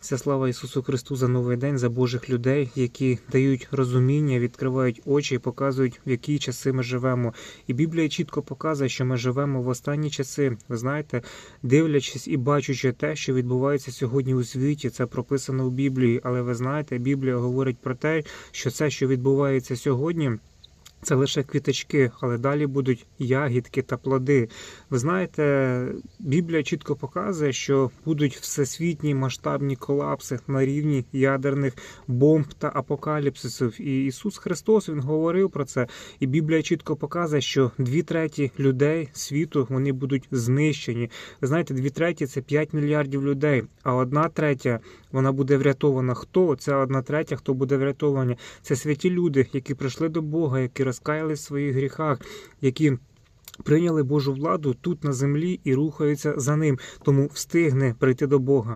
Вся слава Ісусу Христу за новий день, за Божих людей, які дають розуміння, відкривають очі і показують, в які часи ми живемо. І Біблія чітко показує, що ми живемо в останні часи. Ви знаєте, дивлячись і бачучи те, що відбувається сьогодні у світі, це прописано у Біблії. Але ви знаєте, Біблія говорить про те, що це, що відбувається сьогодні. Це лише квіточки, але далі будуть ягідки та плоди. Ви знаєте, Біблія чітко показує, що будуть всесвітні масштабні колапси на рівні ядерних бомб та апокаліпсисів. І Ісус Христос Він говорив про це. І Біблія чітко показує, що дві треті людей світу вони будуть знищені. Ви знаєте, дві треті це 5 мільярдів людей, а одна третя вона буде врятована. Хто ця одна третя, хто буде врятовані? Це святі люди, які прийшли до Бога, які розкаялись в своїх гріхах, які прийняли Божу владу тут на землі і рухаються за ним. Тому встигне прийти до Бога.